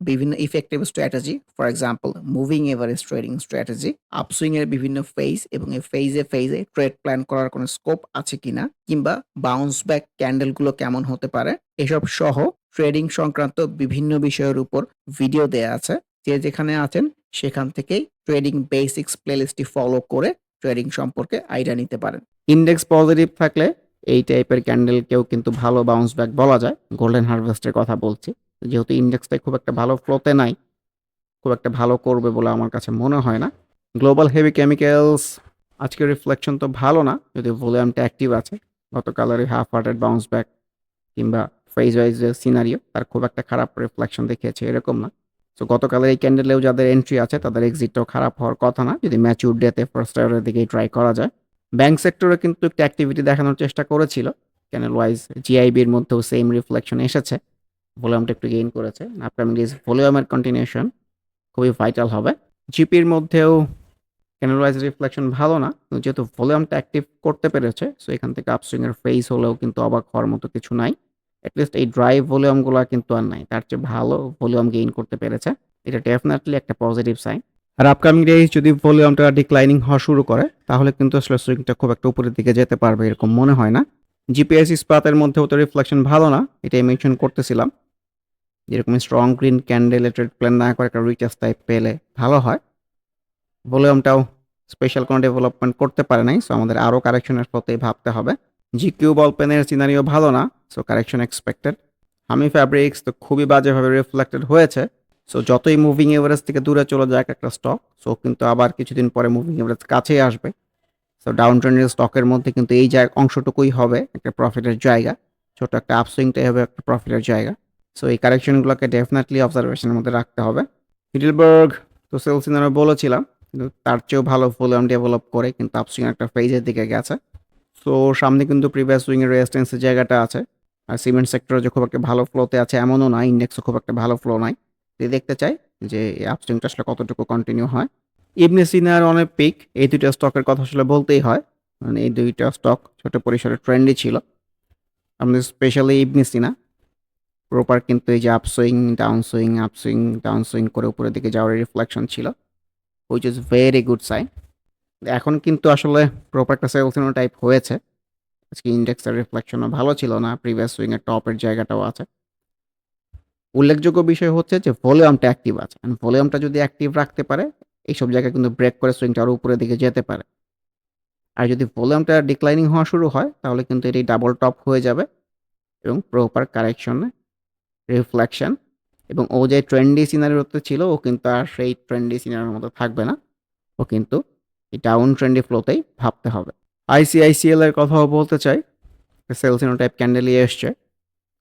বিভিন্ন effective strategy, for example moving average trading strategy, upswing এর বিভিন্ন ফেজ এবং এই ফেজে, ফেজে ট্রেড প্ল্যান করার কোনো স্কোপ আছে কিনা কিংবা বাউন্স ব্যাক ক্যান্ডেলগুলো কেমন হতে পারে, এসব সহ ট্রেডিং সংক্রান্ত বিভিন্ন বিষয়ের উপর ভিডিও দেয়া আছে। যে যেখানে আছেন সেখান থেকেই ট্রেডিং বেসিক্স প্লেলিস্টটি ফলো করে ট্রেডিং সম্পর্কে আইডিয়া নিতে পারেন। ইন্ডেক্স পজিটিভ থাকলে এই টাইপের ক্যান্ডেলকেও কিন্তু ভালো বাউন্স ব্যাক বলা যায়। গোল্ডেন হারভেস্টের কথা বলছি। যেহেতু ইন্ডেক্সটা খুব একটা ভালো ফ্লোতে নাই, খুব একটা ভালো করবে বলে আমার কাছে মনে হয় না। গ্লোবাল হেভি কেমিক্যালস আজকের রিফ্লেকশন তো ভালো না, যদি ভলিউমটা অ্যাক্টিভ আছে। গতকালের হাফ হার্টেড বাউন্স ব্যাক কিংবা ফেজ ওয়াইজ সিনারিও তার খুব একটা খারাপ রিফ্লেকশন দেখিয়েছে এরকম না। সো গতকালের এই ক্যান্ডেলেও যাদের এন্ট্রি আছে তাদের এক্সিটটাও খারাপ হওয়ার কথা না। যদি ম্যাচিউর ডেতে ফার্স্ট ইয়ারের দিকেই ট্রাই করা যায়। ব্যাংক সেক্টরে কিন্তু একটু অ্যাক্টিভিটি দেখানোর চেষ্টা করেছিল। ক্যানেল ওয়াইজ জিআইবির মধ্যেও সেম রিফ্লেকশন এসেছে। ভলিউমটা একটু গেইন করেছে। আপকামিং ডেজ ভলিউমের কন্টিনিউশন খুবই ভাইটাল হবে। জিপির মধ্যেও ক্যানেল ওয়াইজ রিফ্লেকশন ভালো না। যেহেতু ভলিউমটা অ্যাক্টিভ করতে পেরেছে, সো এখান থেকে আপসুইং এর ফেজ হলেও কিন্তু অবাক হওয়ার মতো কিছু নাই। এটলিস্ট এই ড্রাই ভলিউমগুলা কিন্তু আর নাই। তার চেয়ে ভালো ভলিউম গেইন করতে পেরেছে। এটা ডেফিনিটলি একটা পজিটিভ সাইন। আর আপকামিং ডেজ যদি ভলিউমটা ডিক্লাইনিং হওয়া শুরু করে, তাহলে কিন্তু আসলে সুইংটা খুব একটা উপরের দিকে যেতে পারবে এরকম মনে হয় না। জিপিএস ইস্পাতের মধ্যেও তো রিফ্লেকশন ভালো না। এটাই মেনশন করতেছিলাম। যেরকম strong green candle trade plan না করে একটা রিচার্জ টাইপ পেলে ভালো হয়। ভলিউমটাও স্পেশাল কোনো ডেভেলপমেন্ট করতে পারে নাই। সো আমাদের আরও কারেকশনের পথেই ভাবতে হবে। জিকিউ বল পেনের সিনারিও ভালো না। So correction expected. Hami fabrics তো খুবই বাজেভাবে রিফ্লেক্টেড হয়েছে। সো যতই মুভিং এভারেজ থেকে দূরে চলে যাক একটা স্টক, সো কিন্তু আবার কিছুদিন পরে মুভিং এভারেজ কাছেই আসবে। সো ডাউন ট্রেন্ডের স্টকের মধ্যে কিন্তু এই জায়গা অংশটুকুই হবে একটা প্রফিটের জায়গা। ছোট একটা আপসুইংটাই হবে একটা প্রফিটের জায়গা। সো এই কারেকশনগুলোকে ডেফিনেটলি অবজারভেশনের মধ্যে রাখতে হবে। হিডেলবার্গ তো সিনারিও বলেছিলাম। কিন্তু তার চেয়েও ভালো ভলিউম ডেভেলপ করে, কিন্তু আপসুইং একটা ফেজের দিকে গেছে। সো সামনে কিন্তু প্রিভিয়াস সুইং এর রেজিস্ট্যান্সের জায়গাটা আছে। আর সিমেন্ট সেক্টরে যে খুব একটা ভালো ফ্লোতে আছে, এমনও না। ইন্ডেক্সও খুব একটা ভালো ফ্লো নাই। যদি দেখতে চাই যে এই আপসুইংটা আসলে কতটুকু কন্টিনিউ হয়। ইবনে সিনা আর অনেক পিক এই ২ টা স্টকের কথা আসলে বলতেই হয়। মানে এই দুইটা স্টক ছোট পরিসরে ট্রেন্ডই ছিল। আমাদের স্পেশালি ইবনে সিনা প্রপার কিন্তু এই যে upswing, down swing, upswing, down swing করে উপরের দিকে যাওয়ার রিফ্লেকশন ছিল। Which is very good sign. এখন কিন্তু আসলে প্রপার একটা সেল সিগন্যাল টাইপ হয়েছে। আজকে ইন্ডেক্সের রিফ্লেকশনও ভালো ছিল না। প্রিভিয়াস সুইং এর টপের জায়গাটাও আছে। উল্লেখযোগ্য বিষয় হচ্ছে যে ভলিউমটা অ্যাক্টিভ আছে। এন্ড ভলিউমটা যদি অ্যাক্টিভ রাখতে পারে, এইসব জায়গায় কিন্তু ব্রেক করে সুইংটা আরও উপরের দিকে যেতে পারে। আর যদি ভলিউমটা ডিক্লাইনিং হওয়া শুরু হয়, তাহলে কিন্তু এটি ডাবল টপ হয়ে যাবে এবং প্রপার কারেকশনে রিফ্লেকশন এবং ও যে ট্রেন্ডি সিনারিওতে ছিল, ও কিন্তু আর সেই ট্রেন্ডি সিনারিওর মতো থাকবে না। ও কিন্তু ডাউন ট্রেন্ডি ফ্লোতেই ভাবতে হবে। আইসিআইসিএল এর কথাও বলতে চাই। সেল সিগন্যাল টাইপ ক্যান্ডেলই এসছে।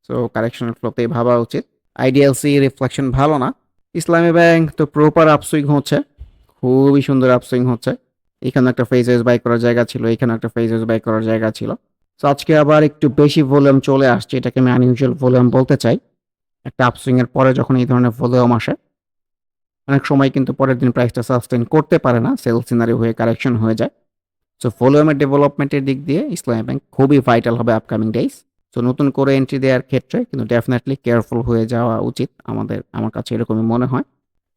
সো কারেকশনের ফ্লোতেই ভাবা উচিত। আইডিএলসি রিফ্লেকশন ভালো না। ইসলামী ব্যাংক তো প্রপার আপসুইং হচ্ছে। খুবই সুন্দর আপসুইং হচ্ছে। এখানে একটা ফেজ ওয়াইজ বাই করার জায়গা ছিল। এখানে একটা ফেজ ওয়াইজ বাই করার জায়গা ছিল। সো আজকে আবার একটু বেশি ভলিউম চলে আসছে। এটাকে আমি আনইউজুয়াল ভলিউম বলতে চাই। একটা আপসুইং এর পরে যখন এই ধরনের ভলিউম আসে, অনেক সময় কিন্তু পরের দিন প্রাইসটা সাস্টেইন করতে পারে না। সেল সিনারি হয়ে কারেকশন হয়ে যায়। সো ভলিউমের ডেভেলপমেন্টের দিক দিয়ে ইসলামী ব্যাংক খুবই ভাইটাল হবে আপকামিং ডেইজ। সো নতুন করে এন্ট্রি দেওয়ার ক্ষেত্রে কিন্তু ডেফিনেটলি কেয়ারফুল হয়ে যাওয়া উচিত আমাদের আমার কাছে এরকমই মনে হয়।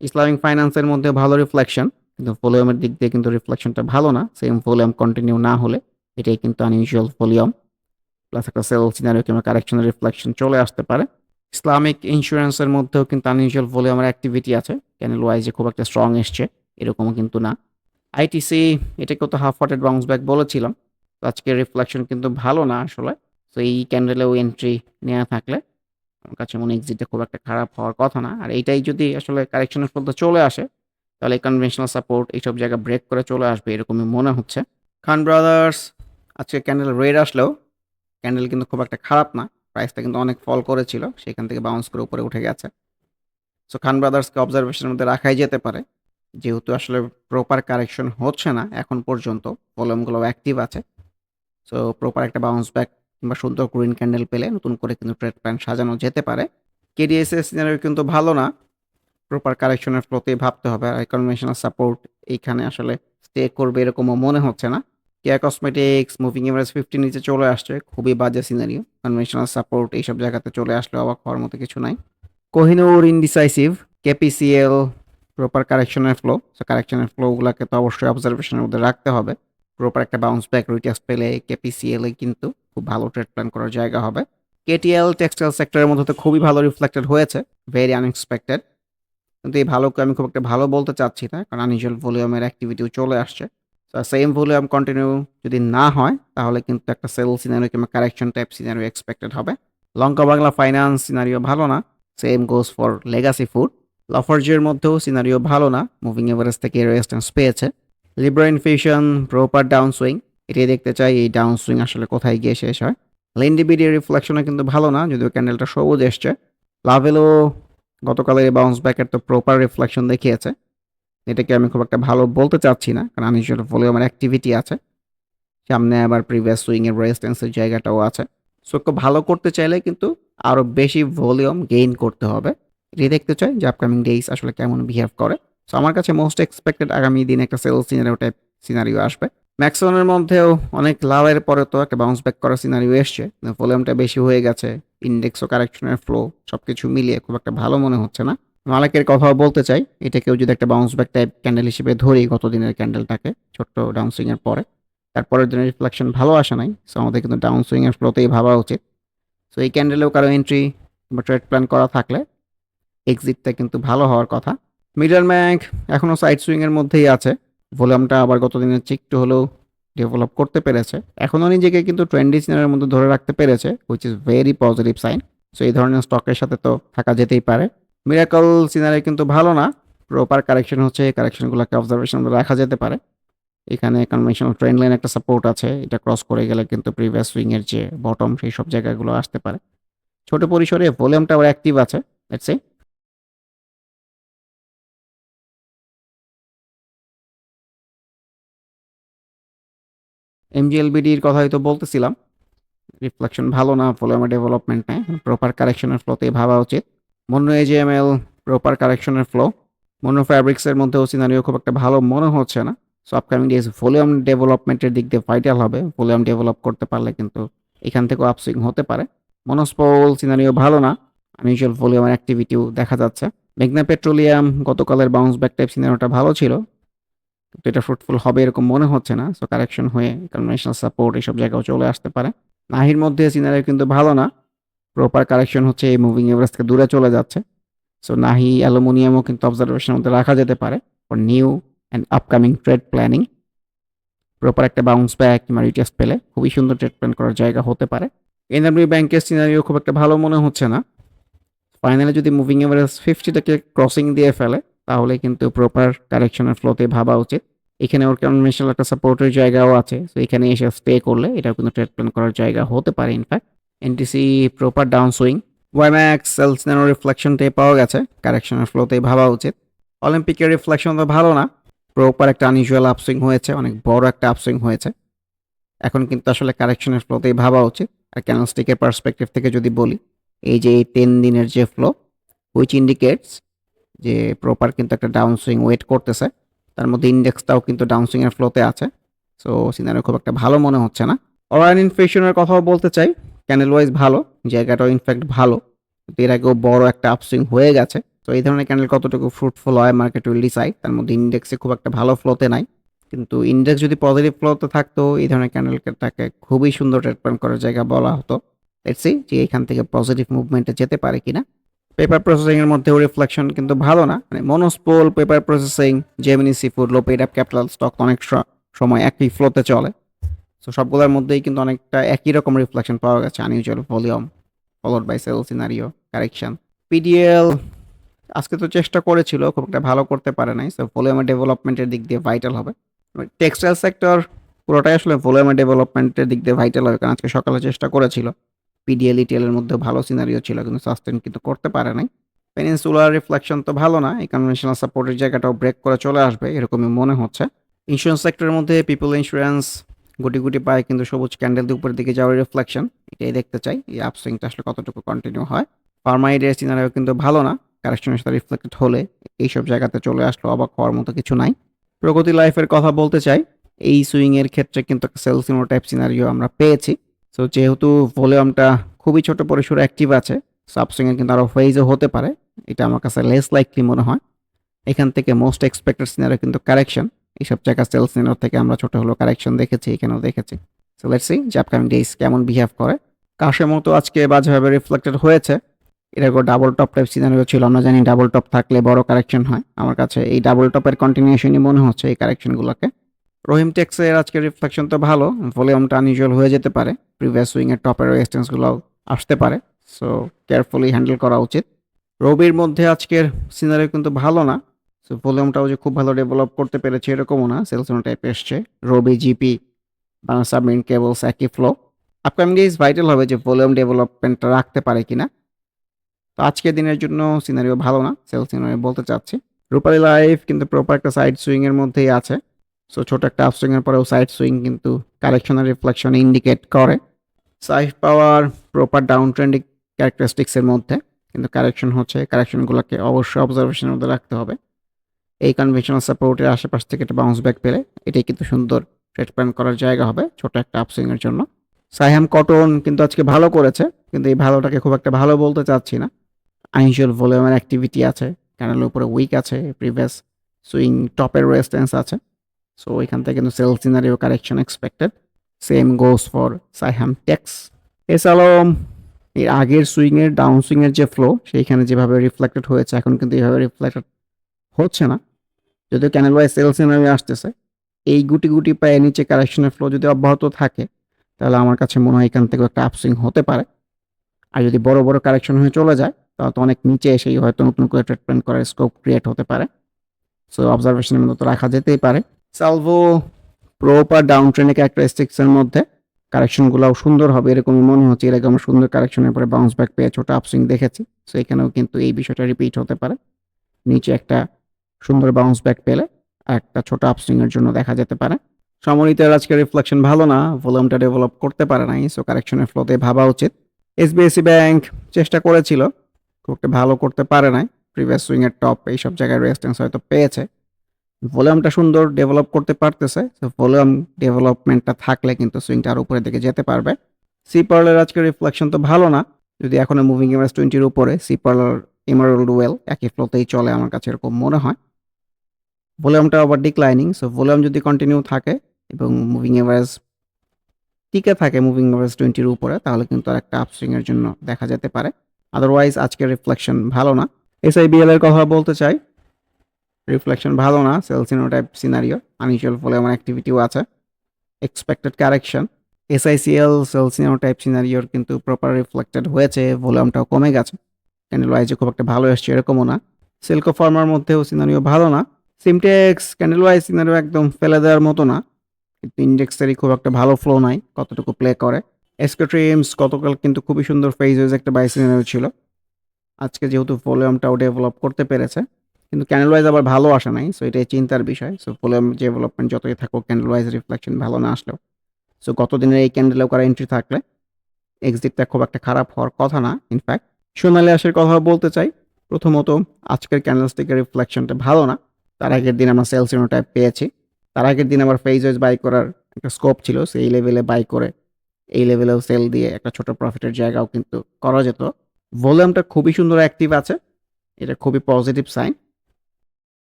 ইসলামিক ফাইন্যান্সের মধ্যে ভালো রিফ্লেকশন কিন্তু ভলিউমের দিক দিয়ে কিন্তু রিফ্লেকশনটা ভালো না। সেম ভলিউম কন্টিনিউ না হলে এটাই কিন্তু আনইউজুয়াল ভলিউম। প্লাস একটা সেল সিনারিও কিংবা কারেকশনের রিফ্লেকশন চলে আসতে পারে। ইসলামিক ইন্স্যুরেন্সের মধ্যেও কিন্তু আনইউজুয়াল ভলিউমের অ্যাক্টিভিটি আছে। ক্যানেল ওয়াইজে খুব একটা স্ট্রং এসছে, এরকমও কিন্তু না। আইটিসি এটাকেও তো হাফ হার্টেড বাউন্স ব্যাক বলেছিলাম। তো আজকে রিফ্লেকশন কিন্তু ভালো না আসলে। তো এই ক্যান্ডেলেও এন্ট্রি নেওয়া থাকলে আমার কাছে মনে এক্সিটে খুব একটা খারাপ হওয়ার কথা না। আর এইটাই যদি আসলে কারেকশনের ফলতে চলে আসে, তাহলে কনভেনশনাল সাপোর্ট এইসব জায়গা ব্রেক করে চলে আসবে এরকমই মনে হচ্ছে। খান ব্রাদার্স আজকে ক্যান্ডেল রেড আসলেও ক্যান্ডেল কিন্তু খুব একটা খারাপ না। প্রাইসটা কিন্তু অনেক ফল করেছিল, সেখান থেকে বাউন্স করে উপরে উঠে গেছে। সো খান ব্রাদার্সকে অবজারভেশনের মধ্যে রাখাই যেতে পারে। যেহেতু আসলে প্রপার কারেকশন হচ্ছে না এখন পর্যন্ত ভলিউমগুলো অ্যাক্টিভ আছে। সো প্রপার একটা বাউন্স ব্যাক কিংবা সুন্দর গ্রিন ক্যান্ডেল পেলে নতুন করে কিন্তু ট্রেড প্ল্যান সাজানো যেতে পারে। কেডিএসএস সিনারিও কিন্তু ভালো না। প্রপার কারেকশনের ফ্লোতেই ভাবতে হবে। আর কনভেনশনাল সাপোর্ট এইখানে আসলে স্টে করবে এরকমও মনে হচ্ছে না। Keya cosmetics moving average fifty নিচে চলে আসছে, খুবই বাজে সিনারিও কনভেনশনাল সাপোর্ট এইসব জায়গাতে চলে আসলে অবাক হওয়ার মতো কিছু নাই। কোহিনুর ইনডিসাইসিভ কেপিসিএল প্রপার কারেকশনের ফ্লো সো কারেকশনের ফ্লোগুলোকে তো অবশ্যই অবজারভেশনের মধ্যে রাখতে হবে। প্রপার একটা বাউন্স ব্যাক রিটেস্ট পেলে কেপিসিএল কিন্তু খুব ভালো ট্রেড প্ল্যান করার জায়গা হবে। কেটিএল টেক্সটাইল সেক্টরের মধ্যে তো খুবই ভালো রিফ্লেক্টেড হয়েছে ভেরি আনএক্সপেক্টেড কিন্তু এই ভালোকে আমি খুব একটা ভালো বলতে চাচ্ছি না, কারণ আনইউজুয়াল ভলিউমের অ্যাক্টিভিটিও চলে আসছে। সেম ভলিউম কন্টিনিউ যদি না হয়, তাহলে কিন্তু একটা সেল সিনারিও কিংবা কারেকশন টাইপ সিনারিও এক্সপেক্টেড হবে। লঙ্কা বাংলা ফাইন্যান্স সিনারিও ভালো না same goes for legacy food লফার্জের মধ্যেও সিনারিও ভালো না মুভিং এভারেজ থেকে রেজিস্ট্যান্স পেয়েছে। Libra infusion proper down swing এটাই দেখতে চাই, এই ডাউন সুইং আসলে কোথায় গিয়ে শেষ হয়। লেন্ডিবিডির রিফ্লেকশনও কিন্তু ভালো না, যদিও ক্যান্ডেলটা সবুজ এসছে। লাভেলও গতকালের বাউন্স ব্যাকের তো প্রপার রিফ্লেকশন দেখিয়েছে। এটাকে আমি খুব একটা ভালো বলতে চাচ্ছি না, কারণ আনইউজুয়াল ভলিউমের অ্যাক্টিভিটি আছে। সামনে আবার প্রিভিয়াস সুইংয়ের রেজিস্ট্যান্সের জায়গাটাও আছে। সো খুব ভালো করতে চাইলে কিন্তু আরও বেশি ভলিউম গেইন করতে হবে। এটাই দেখতে চাই যে আপকামিং ডেইস আসলে কেমন বিহেভ করে। সো আমার কাছে মোস্ট এক্সপেক্টেড আগামী দিনে একটা সেল সিনারিও টাইপ সিনারিও আসবে। ম্যাক্সিমামের মধ্যেও অনেক লাভের পরে তো একটা বাউন্স ব্যাক করার সিনারিও এসছে। ভলিউমটা বেশি হয়ে গেছে ইন্ডেক্স ও কারেকশনের ফ্লো সব কিছু মিলিয়ে খুব একটা ভালো মনে হচ্ছে না। মালাকের কথাও বলতে চাই এটাকেও যদি একটা বাউন্স ব্যাক টাইপ ক্যান্ডেল হিসেবে ধরি গত দিনের ক্যান্ডেলটাকে ছোট্ট ডাউন সুইংয়ের পরে, তারপরের দিনের রিফ্লেকশন ভালো আসে নাই সো আমাদের কিন্তু ডাউন সুইংয়ের ফ্লোতেই ভাবা উচিত। সো এই ক্যান্ডেলেও কারও এন্ট্রি বা ট্রেড প্ল্যান করা থাকলে এক্সিটটা কিন্তু ভালো হওয়ার কথা। মিডল ব্যাংক এখনও সাইড সুইংয়ের মধ্যেই আছে ভলিউমটা আবার গত দিনের চিকটু হলেও ডেভেলপ করতে পেরেছে। এখনও নিজেকে কিন্তু ট্রেন্ডি সিনারের মধ্যে ধরে রাখতে পেরেছে which is very positive sign so এই ধরনের স্টকের সাথে তো থাকা যেতেই পারে। মিরাকল সিনারি কিন্তু ভালো না। প্রপার কারেকশন হচ্ছে এই কারেকশনগুলোকে অবজারভেশন রাখা যেতে পারে। এখানে কনভেনশনাল ট্রেন লাইন একটা সাপোর্ট আছে। এটা ক্রস করে গেলে কিন্তু প্রিভিয়াস সুইংয়ের যে বটম সেই সব জায়গাগুলো আসতে পারে। ছোট পরিসরে ভলিউমটা আবার অ্যাক্টিভ আছে। লেটস সে এমজিএলবিডির কথাই তো বলতেছিলাম। রিফ্লেকশন ভালো না ভলিউমের ডেভেলপমেন্ট নেই। প্রপার কারেকশনের ফ্লোতে ভাবা উচিত। মনো এজিএমএল প্রপার কারেকশনের ফ্লো মনো ফ্যাব্রিক্সের মধ্যেও সিনারিও খুব একটা ভালো মনে হচ্ছে না। সো আপকামিং ডেজ ভলিউম ডেভেলপমেন্টের দিক দিয়ে ভাইটাল হবে। ভলিউম ডেভেলপ করতে পারলে কিন্তু এখান থেকেও আপসুইং হতে পারে। মনোস্পল সিনারিও ভালো না। আনইউজুয়াল ভলিউমের অ্যাক্টিভিটিও দেখা যাচ্ছে। মেঘনা পেট্রোলিয়াম গতকালের বাউন্স ব্যাক টাইপ সিনারিওটা ভালো ছিল। কিন্তু এটা ফ্রুটফুল হবে এরকম মনে হচ্ছে না। সো কারেকশন হয়ে কনভেনশনাল সাপোর্ট এইসব জায়গাও চলে আসতে পারে। নাহির মধ্যে সিনারিও কিন্তু ভালো না। প্রপার কারেকশন হচ্ছে এই মুভিং এভারেজ থেকে দূরে চলে যাচ্ছে। সো নাহি অ্যালুমিনিয়ামও কিন্তু অবজারভেশনের মধ্যে রাখা যেতে পারে for new and upcoming trade planning proper একটা বাউন্স ব্যাক কিংবা রিটেস্ট পেলে খুবই সুন্দর ট্রেড প্ল্যান করার জায়গা হতে পারে। এনআরবি ব্যাংকের সিনারিও খুব একটা ভালো মনে হচ্ছে না। ফাইনালি যদি মুভিং এভারেজ ফিফটিটাকে ক্রসিং দিয়ে ফেলে, তাহলে কিন্তু প্রপার কারেকশনের ফ্লোতে ভাবা উচিত। এখানে ওর কনভেনশনাল একটা সাপোর্টের জায়গাও আছে সো এখানে এসে স্টে করলে এটাও কিন্তু ট্রেড প্ল্যান করার জায়গা হতে পারে in fact NTC proper down swing WiMAX sales nano রিফ্লেকশনটাই পাওয়া গেছে। কারেকশনের ফ্লোতেই ভাবা উচিত। অলিম্পিকের রিফ্লেকশন তো ভালো না। প্রপার একটা আনইউজুয়াল আপসুইং হয়েছে। অনেক বড় একটা আপসুইং হয়েছে। এখন কিন্তু আসলে কারেকশনের ফ্লোতেই ভাবা উচিত। আর ক্যানস্টিকের পার্সপেক্টিভ থেকে যদি বলি, এই যে এই টেন দিনের যে ফ্লো হুইচ ইন্ডিকেটস যে প্রপার কিন্তু একটা ডাউন সুইং ওয়েট করতেছে। তার মধ্যে ইন্ডেক্সটাও কিন্তু ডাউন সুইংয়ের ফ্লোতে আছে। সো সিনারিও খুব একটা ভালো মনে হচ্ছে না। অরায়ন ইনফেশনের কথাও বলতে চাই। ক্যানেল ওয়াইজ ভালো, জায়গাটাও ইনফ্যাক্ট ভালো এর আগেও বড় একটা আপসুইং হয়ে গেছে। তো এই ধরনের ক্যান্ডেল কতটুকু ফ্রুটফুল হয় মার্কেট উইল ডিসাইড তার মধ্যে ইন্ডেক্সে খুব একটা ভালো ফ্লোতে নাই। কিন্তু ইন্ডেক্স যদি পজিটিভ ফ্লোতে থাকতো, এই ধরনের ক্যান্ডেলটাকে খুবই সুন্দর প্ল্যান করার জায়গা বলা হতো। সি যে এখান থেকে পজিটিভ মুভমেন্টে যেতে পারে কিনা। পেপার প্রসেসিং এর মধ্যেও রিফ্লেকশন কিন্তু ভালো না মানে Monospool paper processing Gemini seafood low paid up capital stock অনেক সময় একই ফ্লোতে চলে। সো সবগুলোর মধ্যেই কিন্তু অনেকটা একই রকম রিফ্লেকশন পাওয়া গেছে unusual volume followed by sell scenario correction PDL আজকে তো চেষ্টা করেছিল, খুব একটা ভালো করতে পারে নাই সো ভলিউমের ডেভেলপমেন্টের দিক দিয়ে ভাইটাল হবে। টেক্সটাইল সেক্টর পুরোটাই আসলে ভলিউমের ডেভেলপমেন্টের দিক দিয়ে ভাইটাল হবে, কারণ আজকে সকালে চেষ্টা করেছিল পিডিএল ইটিএল এর মধ্যে ভালো সিনারিও ছিল, কিন্তু সাস্টেন কিন্তু করতে পারে নাই। পেনিনসুলার রিফ্লেকশন তো ভালো না, এই কনভেনশনাল সাপোর্টের জায়গাটাও ব্রেক করে চলে আসবে, এরকমই মনে হচ্ছে। ইন্স্যুরেন্স সেক্টরের মধ্যে পিপল ইন্স্যুরেন্স গুটি গুটি পায় কিন্তু সবুজ ক্যান্ডেল দিয়ে উপরের দিকে যাওয়ার রিফ্লেকশন এটাই দেখতে চাই, এই আপসুইংটা আসলে কতটুকু কন্টিনিউ হয়। ফার্মাইডের সিনারিও কিন্তু ভালো না কারেকশনের সাথে রিফ্লেক্টেড হলে এইসব জায়গাতে চলে আসলো অবাক হওয়ার মতো কিছু নাই। প্রগতি লাইফের কথা বলতে চাই, এই সুইং এর ক্ষেত্রে কিন্তু সেল সিনো টাইপ সিনারিও আমরা পেয়েছি। সো যেহেতু ভলিউমটা খুবই ছোট পরিসরে অ্যাক্টিভ আছে সাবসুইং এর কিন্তু আরও ফেজও হতে পারে, এটা আমার কাছে লেস লাইকলি মনে হয়। এখান থেকে মোস্ট এক্সপেক্টেড সিনারিও কিন্তু কারেকশন এইসব জায়গা সেল সিনার থেকে আমরা ছোট হলো কারেকশন দেখেছি, এখানেও দেখেছি। সো লেটস সি যে আপকামিং ডেজ কেমন বিহেভ করে। কাশের মতো আজকে বাজেভাবে রিফ্লেক্টেড হয়েছে। এরকম ডাবল টপ টাইপ সিনারিও ছিল, আমরা জানি ডাবল টপ থাকলে বড় কারেকশন হয়। আমার কাছে এই ডাবল টপের কন্টিনিউশনই মনে হচ্ছে এই কারেকশনগুলোকে রহিম টেক্সের আজকে রিফ্লেকশন তো ভালো ভলিউমটা আনইউজুয়াল হয়ে যেতে পারে। প্রিভিয়াস উইংয়ের টপের রেজিস্ট্যান্সগুলো আসতে পারে। সো কেয়ারফুলি হ্যান্ডেল করা উচিত। রবির মধ্যে আজকের সিনারি কিন্তু ভালো না। সো ভলিউমটাও যে খুব ভালো ডেভেলপ করতে পেরেছে এরকমও না সেলসোনো টাইপ এসছে। Robi GP Bangla submarine cables একই ফ্লো আপকামিং ডেজ ভাইটাল হবে যে ভলিউম ডেভেলপমেন্টটা রাখতে পারে কিনা। তো আজকের দিনের জন্য সিনারিও ভালো না সেল সিনারি বলতে চাচ্ছি। রূপালী লাইফ কিন্তু প্রপার একটা সাইড সুইংয়ের মধ্যেই আছে। সো ছোট একটা আপ সুইং এর পরেও সাইড সুইং কিন্তু কারেকশন আর রিফ্লেকশন ইন্ডিকেট করে। Saif power proper down trending ক্যারেক্টারিস্টিক্সের মধ্যে। কিন্তু কারেকশন হচ্ছে কারেকশনগুলোকে অবশ্যই অবজারভেশনের মধ্যে রাখতে হবে। এই কনভেনশনাল সাপোর্টের আশেপাশ থেকে একটা বাউন্স ব্যাক পেলে এটাই কিন্তু সুন্দর ট্রেড প্ল্যান করার জায়গা হবে ছোট একটা আপসুইং এর জন্য। সাইহাম কটন কিন্তু আজকে ভালো করেছে, কিন্তু এই ভালোটাকে খুব একটা ভালো বলতে চাচ্ছি না। আইনজুয়াল ভলিউমের অ্যাক্টিভিটি আছে ক্যানেলের উপরে উইক আছে প্রিভিয়াস সুইং টপের রেজিস্ট্যান্স আছে। সো এখান থেকে কিন্তু sell scenario correction expected same goes for Saiham tex এসালম, এর আগের সুইংয়ের ডাউন সুইংয়ের যে ফ্লো সেইখানে যেভাবে রিফ্লেক্টেড হয়েছে, এখন কিন্তু এইভাবে রিফ্লেক্টেড হচ্ছে না। যদিও ক্যানেল ওয়াই সেল সিনারিও আসতেছে। এই গুটি গুটি পায়ে নিচে কারেকশনের ফ্লো যদি অব্যাহত থাকে, তাহলে আমার কাছে মনে হয় এখান থেকে একটা আপসুইং হতে পারে। আর যদি বড় বড় কারেকশন হয়ে চলে যায়, তাহলে তো অনেক নিচে এসেই হয়তো নতুন করে ট্রিটমেন্ট করার স্কোপ ক্রিয়েট হতে পারে। সো অবজারভেশনের মধ্যে তো রাখা যেতেই পারে। সালভো প্রপার ডাউন ট্রেনের ক্যারেক্টারিস্টিক্সের মধ্যে কারেকশনগুলোও সুন্দর হবে এরকমই মনে হচ্ছে। এর আগে আমরা সুন্দর কারেকশনের পরে বাউন্স ব্যাক পেয়ে ছোট আপসুইং দেখেছি। সো এখানেও কিন্তু এই বিষয়টা রিপিট হতে পারে। নিচে একটা সুন্দর বাউন্স ব্যাক পেলে একটা ছোট আপসুইং এর জন্য দেখা যেতে পারে। সমরিতের আজকে রিফ্লেকশন ভালো না ভলিউমটা ডেভেলপ করতে পারে নাই সো কারেকশনের ফ্লোতে ভাবা উচিত। এসবিএসসি ব্যাংক চেষ্টা করেছিল, খুব ভালো করতে পারে নাই প্রিভিয়াস সুইং এর টপ এইসব জায়গায় রেজিস্ট্যান্স হয়তো পেয়েছে। ভলিউমটা সুন্দর ডেভেলপ করতে পারতেছে সো ভলিউম ডেভেলপমেন্টটা থাকলে কিন্তু সুইংটা আর উপরের দিকে যেতে পারবে। সি পার্লের আজকে রিফ্লেকশন তো ভালো না, যদি এখনও মুভিং এভারেজ টোয়েন্টির উপরে সি পার্লার ইমারোল্ড ওয়েল একই ফ্লোতেই চলে আমার কাছে এরকম মনে হয়। ভলিউমটা আবার ডিক্লাইনিং সো ভলিউম যদি কন্টিনিউ থাকে এবং মুভিং এভারেজ টিকে থাকে মুভিং এভারেজ টোয়েন্টির উপরে, তাহলে কিন্তু আর একটা আপসুইং এর জন্য দেখা যেতে পারে। আদারওয়াইজ আজকের রিফ্লেকশন ভালো না। এস আই এসআইবিএল এর কথা বলতে চাই। রিফ্লেকশন ভালো না সেলসিনো টাইপ সিনারিও আনইউজুয়াল ভলিউম অ্যাক্টিভিটিও আছে। Expected correction S I SICL সেলসিনো type সিনারিওর কিন্তু প্রপার রিফ্লেক্টেড হয়েছে, ভলিউমটাও কমে গেছে। ক্যান্ডেল ওয়াইজে খুব একটা ভালো এসছে, এরকমও না। সিল্কো ফার্মার মধ্যেও সিনারিও ভালো না। সিমটেক্স ক্যান্ডেল ওয়াইজ একদম ফেলে দেওয়ার মতো না। কিন্তু ইন্ডেক্সেরই খুব একটা ভালো ফ্লো নাই, কতটুকু প্লে করে। এসকেট্রিমস গতকাল কিন্তু খুবই সুন্দর ফেজ হয়েছে একটা বাই সিনারিও ছিল। আজকে যেহেতু ভলিউমটাও ডেভেলপ করতে পেরেছে, কিন্তু ক্যান্ডেল ওয়াইজ আবার ভালো আসে নাই সো এটাই চিন্তার বিষয়। সো ভলিউম ডেভেলপমেন্ট যতই থাকুক ক্যান্ডেল ওয়াইজ রিফ্লেকশন ভালো না আসলেও। সো গত দিনের এই ক্যান্ডেলেও করা এন্ট্রি থাকলে এক্সিটটা খুব একটা খারাপ হওয়ার কথা না ইনফ্যাক্ট সোনালি আসার কথা বলতে চাই, প্রথমত আজকের ক্যান্ডেলস্টিকের রিফ্লেকশনটা ভালো না। তার আগের দিন আমরা সেলস টাইপ পেয়েছি। তার আগের দিন আমার ফেজ ওয়াইজ বাই করার একটা স্কোপ ছিল, সেই লেভেলে বাই করে এই লেভেলেও সেল দিয়ে একটা ছোট প্রফিটের জায়গাও কিন্তু করা যেত। ভলিউমটা খুবই সুন্দর অ্যাক্টিভ আছে, এটা খুবই পজিটিভ সাইন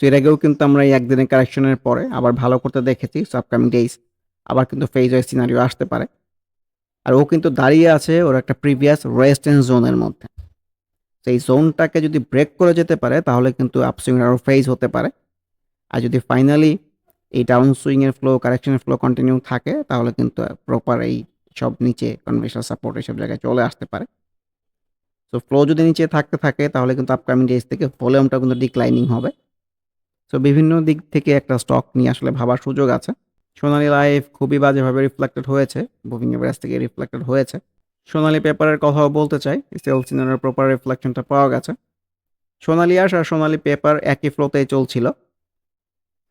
সো এর আগেও কিন্তু আমরা এই একদিনের কারেকশনের পরে আবার ভালো করতে দেখেছি সো আপকামিং ডেইজ আবার কিন্তু ফেজ ওয়াইজ সিনারিও আসতে পারে। আর ও কিন্তু দাঁড়িয়ে আছে ওর একটা প্রিভিয়াস রেস্টেন্স জোনের মধ্যে। সেই জোনটাকে যদি ব্রেক করে যেতে পারে, তাহলে কিন্তু আপসুইং আরও ফেজ হতে পারে। আর যদি ফাইনালি এই ডাউন সুইংয়ের ফ্লো কারেকশনের ফ্লো কন্টিনিউ থাকে, তাহলে কিন্তু প্রপার এই সব নিচে কনভেনশনাল সাপোর্ট এইসব জায়গায় চলে আসতে পারে। সো ফ্লো যদি নিচে থাকতে থাকে, তাহলে কিন্তু আপকামিং ডেজ থেকে ভলিউমটা কিন্তু ডিক্লাইনিং হবে। সো বিভিন্ন দিক থেকে একটা স্টক নিয়ে আসলে ভাবার সুযোগ আছে। সোনালী লাইফ খুবই বাজেভাবে রিফ্লেক্টেড হয়েছে বুকিং এভারেজ থেকে রিফ্লেক্টেড হয়েছে। সোনালী পেপারের কথাও বলতে চাই সেল সিনারের প্রপার রিফ্লেকশনটা পাওয়া গেছে। সোনালী আশ আর সোনালী পেপার একই ফ্লোতেই চলছিল।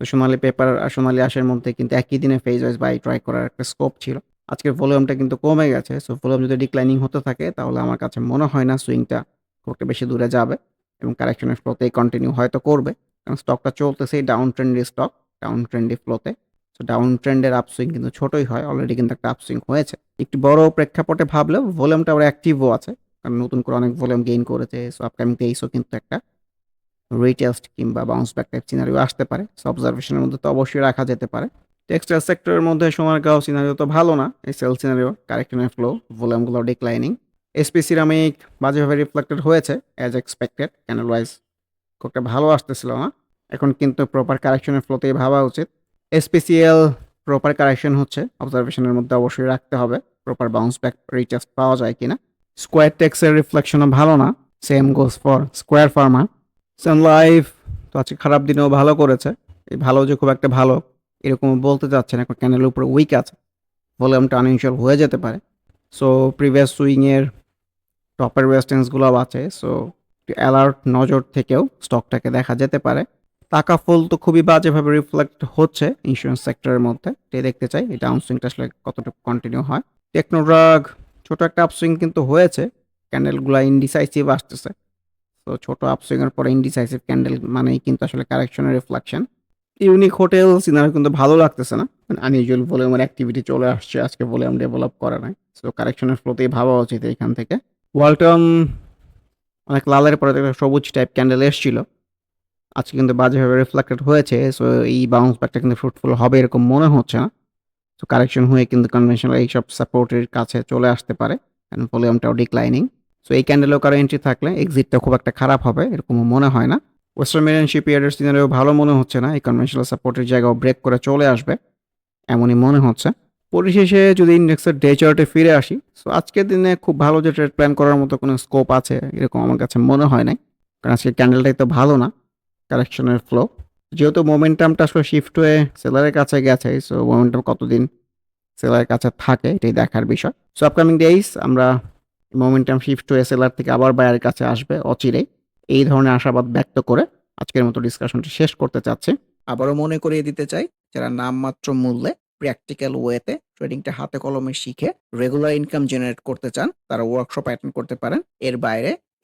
তো সোনালী পেপার আর সোনালী আশের মধ্যে কিন্তু একই দিনে ফেজ ওয়াইজ বাই ট্রাই করার একটা স্কোপ ছিল। আজকের ভলিউমটা কিন্তু কমে গেছে সো ভলিউম যদি ডিক্লাইনিং হতে থাকে, তাহলে আমার কাছে মনে হয় না সুইংটা খুব একটা বেশি দূরে যাবে এবং কারেকশনের ফ্লোতেই কন্টিনিউ হয়তো করবে। কারণ স্টকটা চলতেছেই down trendy stock down trendy ফ্লোতে so down ট্রেন্ডের আপসুইং কিন্তু ছোটই হয় অলরেডি কিন্তু একটা আপসুইং হয়েছে। একটু বড় প্রেক্ষাপটে ভাবলেও ভলিউমটা আবার অ্যাক্টিভও আছে, কারণ নতুন করে অনেক ভলিউম গেইন করেছে সো আপকামিং তেইশও কিন্তু একটা রিটেস্ট কিংবা বাউন্স ব্যাক টাইপ সিনারিও আসতে পারে। সো অবজারভেশনের মধ্যে তো অবশ্যই রাখা যেতে পারে। টেক্সটাইল সেক্টরের মধ্যে সোনারগাঁও সিনারিও তো ভালো না, এই সেল সিনারিও কারেকশনের ফ্লো ভলিউমগুলো ডিক্লাইনিং এসপি সিরামিক বাজেভাবে রিফ্লেক্টেড হয়েছে অ্যাজ এক্সপেক্টেড ক্যানেল ওয়াইজ খুব একটা ভালো আসতেছিল না। এখন কিন্তু প্রপার কারেকশনের ফ্লোতেই ভাবা উচিত। এসপিসিএল প্রপার কারেকশন হচ্ছে অবজারভেশনের মধ্যে অবশ্যই রাখতে হবে প্রপার বাউন্স ব্যাক রিচার্জ পাওয়া যায় কিনা। স্কোয়ার টেক্সের রিফ্লেকশনও ভালো না same goes for square pharma sun life তো আজকে খারাপ দিনেও ভালো করেছে, এই ভালো যে খুব একটা ভালো, এরকম বলতে চাচ্ছেন এখন ক্যানেলের উপরে উইক আছে ভলিউমটা আনইউজুয়াল হয়ে যেতে পারে। সো প্রিভিয়াস সুইংয়ের টপের ওয়েস্টেন্সগুলো আছে সো অ্যালার্ট নজর থেকেও স্টকটাকে দেখা যেতে পারে। টাকা ফুল তো খুবই বাজেভাবে রিফ্লেক্ট হচ্ছে ইন্স্যুরেন্স সেক্টরের মধ্যে। এটাই দেখতে চাই এই ডাউনসুইংটা আসলে কতটুকু কন্টিনিউ হয়। টেকনোড্রাগ, ছোট একটা আপসুইং কিন্তু হয়েছে ক্যান্ডেলগুলো ইনডিসাইসিভ আসতেছে। তো ছোট আপসুইংয়ের পরে ইনডিসাইসিভ ক্যান্ডেল মানেই কিন্তু আসলে কারেকশনের রিফ্লেকশন ইউনিক হোটেল সিনারি কিন্তু ভালো লাগতেছে না। আনইউজুয়াল ভলিউমের অ্যাক্টিভিটি চলে আসছে, আজকে ভলিউম ডেভেলপ করে নাই। সো কারেকশনের ফ্লোতেই ভাবা উচিত এখান থেকে। ওয়ালটন অনেক লালের পরে সবুজ টাইপ ক্যান্ডেল এসছিল। আজকে কিন্তু বাজেভাবে রিফ্লেক্টেড হয়েছে সো এই বাউন্স ব্যাকটা কিন্তু ফ্রুটফুল হবে এরকম মনে হচ্ছে না। সো কারেকশন হয়ে কিন্তু কনভেনশনাল এইসব সাপোর্টের কাছে চলে আসতে পারে কারণ ভলিউমটাও ডিক্লাইনিং সো এই ক্যান্ডেলেও কারও এন্ট্রি থাকলে এক্সিটটা খুব একটা খারাপ হবে এরকম মনে হয় না। ওয়েস্টার্ন মেরিয়ান শিপইয়ার্ডের সিনারিও ভালো মনে হচ্ছে না, এই কনভেনশনাল সাপোর্টের জায়গাও ব্রেক করে চলে আসবে, এমনই মনে হচ্ছে। পরিশেষে যদি ইন্ডেক্সের ডে চার্টে ফিরে আসি সো আজকের দিনে খুব ভালো যে ট্রেড প্ল্যান করার মতো কোনো স্কোপ আছে, এরকম আমার কাছে মনে হয় নাই। কারণ আজকে ক্যান্ডেলটাই তো ভালো না। কারেকশনের ফ্লো যেহেতু মোমেন্টামটা আসলে শিফট হয়ে সেলারের কাছে গেছে সো মোমেন্টাম কতদিন সেলারের কাছে থাকে এটাই দেখার বিষয়। সো আপকামিং ডেইস আমরা মোমেন্টাম শিফট হয়ে সেলার থেকে আবার বায়ারের কাছে আসবে অচিরেই। এই ধরনের আশাবাদ ব্যক্ত করে আজকের মতো ডিসকাশনটি শেষ করতে চাচ্ছি। আবারও মনে করিয়ে দিতে চাই, যারা নামমাত্র মূল্যে প্র্যাকটিক্যাল ওয়েতে ট্রেডিংটা হাতে কলমে শিখে রেগুলার ইনকাম জেনারেট করতে চান, তারা ওয়ার্কশপ অ্যাটেন্ড করতে পারেন। এর বাইরে